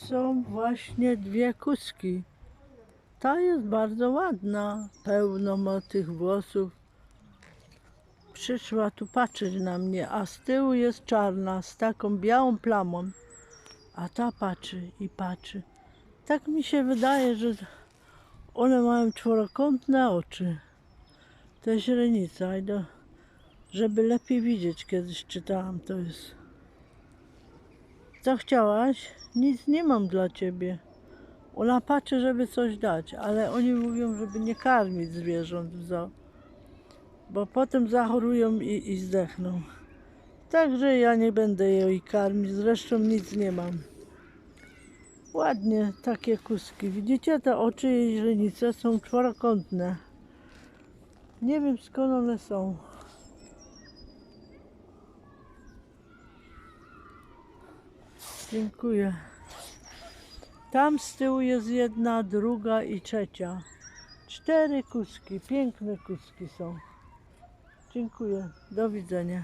są właśnie dwie kuski. Ta jest bardzo ładna, pełno ma tych włosów. Przyszła tu patrzeć na mnie, a z tyłu jest czarna, z taką białą plamą. A ta patrzy i patrzy. Tak mi się wydaje, że one mają czworokątne oczy. To jest źrenica, żeby lepiej widzieć, kiedyś czytałam, to jest. Co chciałaś? Nic nie mam dla ciebie. Ona patrzy, żeby coś dać, ale oni mówią, żeby nie karmić zwierząt w zoo, bo potem zachorują i, i zdechną. Także ja nie będę jej karmić, zresztą nic nie mam. Ładnie takie kuski. Widzicie, te oczy jej źrenice są czworokątne. Nie wiem skąd one są. Dziękuję. Tam z tyłu jest jedna, druga i trzecia. Cztery kuski, piękne kuski są. Dziękuję. Do widzenia.